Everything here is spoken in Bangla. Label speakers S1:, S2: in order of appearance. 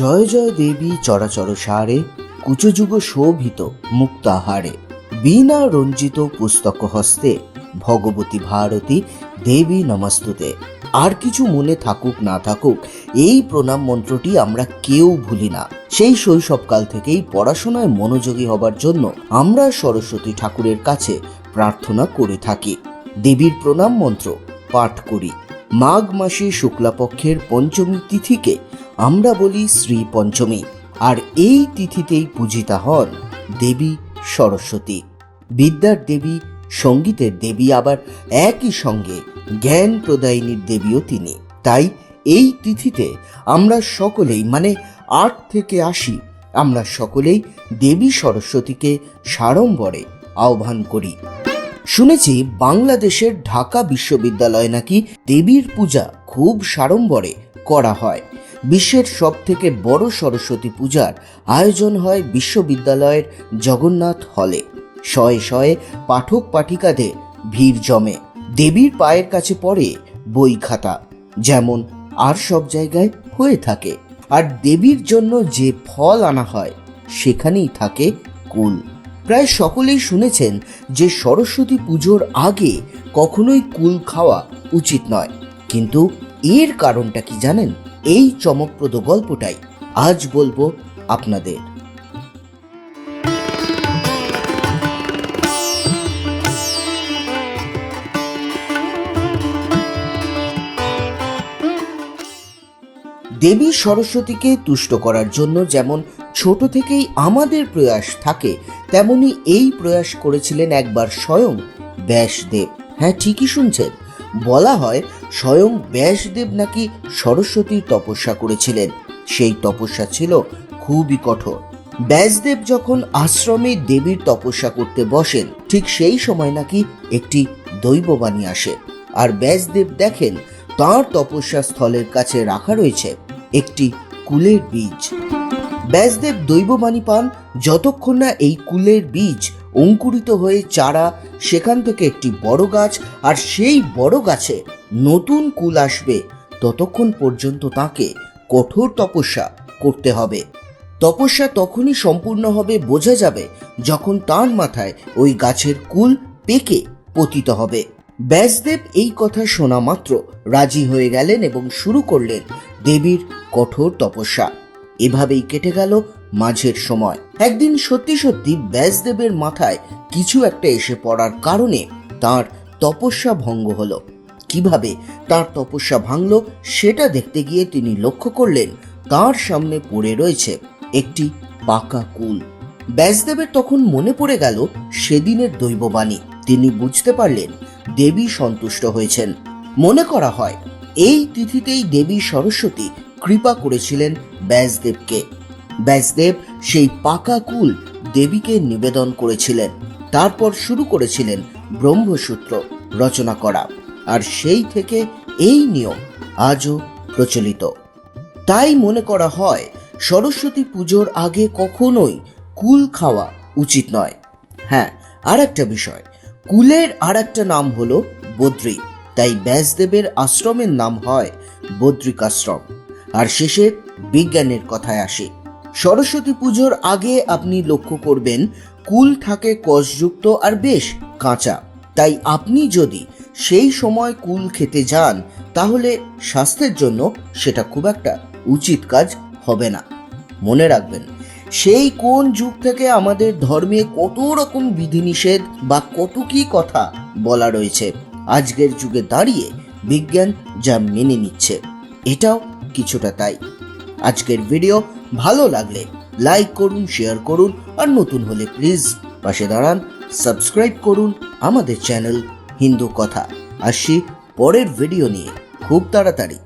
S1: জয় জয় দেবী চরাচর সারে, কুচযুগ শোভিত মুক্তাহারে। বিনা রঞ্জিত পুস্তক হস্তে, ভগবতী ভারতী দেবী নমস্তুতে। আর কিছু মনে থাকুক না থাকুক, এই প্রণাম মন্ত্রটি আমরা কেউ ভুলি না। সেই শৈশবকাল থেকেই পড়াশোনায় মনোযোগী হবার জন্য আমরা সরস্বতী ঠাকুরের কাছে প্রার্থনা করে থাকি। দেবীর প্রণাম মন্ত্র পাঠ করি। মাঘ মাসে শুক্লাপক্ষের পঞ্চমী তিথিকে আমরা বলি শ্রী পঞ্চমী, আর এই তিথিতেই পূজিতা হন দেবী সরস্বতী। বিদ্যার দেবী, সঙ্গীতের দেবী আবার একই সঙ্গে জ্ঞান প্রদায়িনীর দেবীও তিনি। তাই এই তিথিতে আমরা সকলেই মানে আট থেকে আশি, আমরা সকলেই দেবী সরস্বতীকে সাড়ম্বরে আহ্বান করি। শুনেছি বাংলাদেশের ঢাকা বিশ্ববিদ্যালয়ে নাকি দেবীর পূজা খুব সাড়ম্বরে করা হয়। বিশ্বের সব থেকে বড় সরস্বতী পূজার আয়োজন হয় বিশ্ববিদ্যালয়ের জগন্নাথ হলে। শয়ে শয়ে পাঠক পাঠিকাদের ভিড় জমে। দেবীর পায়ের কাছে পড়ে বই খাতা, যেমন আর সব জায়গায় হয়ে থাকে। আর দেবীর জন্য যে ফল আনা হয়, সেখানেই থাকে কুল। প্রায় সকলেই শুনেছেন যে সরস্বতী পুজোর আগে কখনোই কুল খাওয়া উচিত নয়। কিন্তু এর কারণটা কি জানেন? এই চমকপ্রদ গল্পটাই আজ বলব আপনাদের। দেবী সরস্বতীকে তুষ্ট করার জন্য যেমন ছোট থেকেই আমাদের প্রয়াস থাকে, তেমনি এই প্রয়াস করেছিলেন একবার স্বয়ং ব্যাসদেব। হ্যাঁ ঠিকই শুনছেন। বলা হয় স্বয়ং ব্যাসদেব নাকি সরস্বতীর তপস্যা করেছিলেন। সেই তপস্যা ছিল খুবই কঠোর। ব্যাসদেব যখন আশ্রমে দেবীর তপস্যা করতে বসেন, ঠিক সেই সময় নাকি একটি দৈববাণী আসে। আর ব্যাসদেব দেখেন, তাঁর তপস্যা স্থলের কাছে রাখা রয়েছে একটি কুলের বীজ। ব্যাসদেব দৈববাণী পান যতক্ষণ না এই কুলের বীজ অঙ্কুরিত হয়ে চারা সেখান থেকে একটি বড় গাছ, আর সেই বড় গাছে নতুন কুল আসবে, ততক্ষণ পর্যন্ত তাকে কঠোর তপস্যা করতে হবে। তপস্যা তখনই সম্পূর্ণ হবে, বোঝা যাবে, যখন তার মাথায় ওই গাছের কুল পেকে পতিত হবে। ব্যাসদেব এই কথা শোনা মাত্র রাজি হয়ে গেলেন এবং শুরু করলেন দেবীর কঠোর তপস্যা। এভাবেই কেটে গেল মাঝের সময়। একদিন সত্যি সত্যি ব্যাসদেবের মাথায় কিছু একটা এসে পড়ার কারণে তার তপস্যা ভঙ্গ হলো। কীভাবে তার তপস্যা ভাঙল সেটা দেখতে গিয়ে তিনি লক্ষ্য করলেন তার সামনে পড়ে রয়েছে একটি পাকা কুল। ব্যাসদেবের তখন মনে পড়ে গেল সেদিনের দৈববাণী। তিনি বুঝতে পারলেন দেবী সন্তুষ্ট হয়েছেন। মনে করা হয়, এই তিথিতেই দেবী সরস্বতী কৃপা করেছিলেন ব্যাসদেবকে। ব্যাসদেব সেই পাকা কুল দেবীকে নিবেদন করেছিলেন। তারপর শুরু করেছিলেন ব্রহ্মসূত্র রচনা করা। আর সেই থেকে এই নিয়ম আজও প্রচলিত। তাই মনে করা হয়, সরস্বতী পুজোর আগে কখনোই কুল খাওয়া উচিত নয়। হ্যাঁ আর একটা বিষয়, কুলের আর একটা নাম হলো বদ্রী। তাই ব্যাসদেবের আশ্রমের নাম হয় বদ্রিকাশ্রম। আর শেষে বিজ্ঞানের কথায় আসে। সরস্বতী পুজোর আগে আপনি লক্ষ্য করবেন, কুল থাকে কষযুক্ত আর বেশ কাঁচা। তাই আপনি যদি সেই সময় কুল খেতে যান, তাহলে স্বাস্থ্যের জন্য সেটা খুব একটা উচিত কাজ হবে না। মনে রাখবেন, সেই কোন যুগ থেকে আমাদের ধর্মে কত রকম বিধিনিষেধ বা কত কি কথা বলা রয়েছে, আজকের যুগে দাঁড়িয়ে বিজ্ঞান যা মেনে নিচ্ছে, এটাও কিছুটা তাই। আজকের ভিডিও ভালো লাগলে লাইক করুন শেয়ার করুন, আর নতুন হলে প্লিজ পাশে দাঁড়ান সাবস্ক্রাইব করুন আমাদের চ্যানেল হিন্দু কথা। আসছি পরের ভিডিও নিয়ে। খুব তাড়াতাড়ি।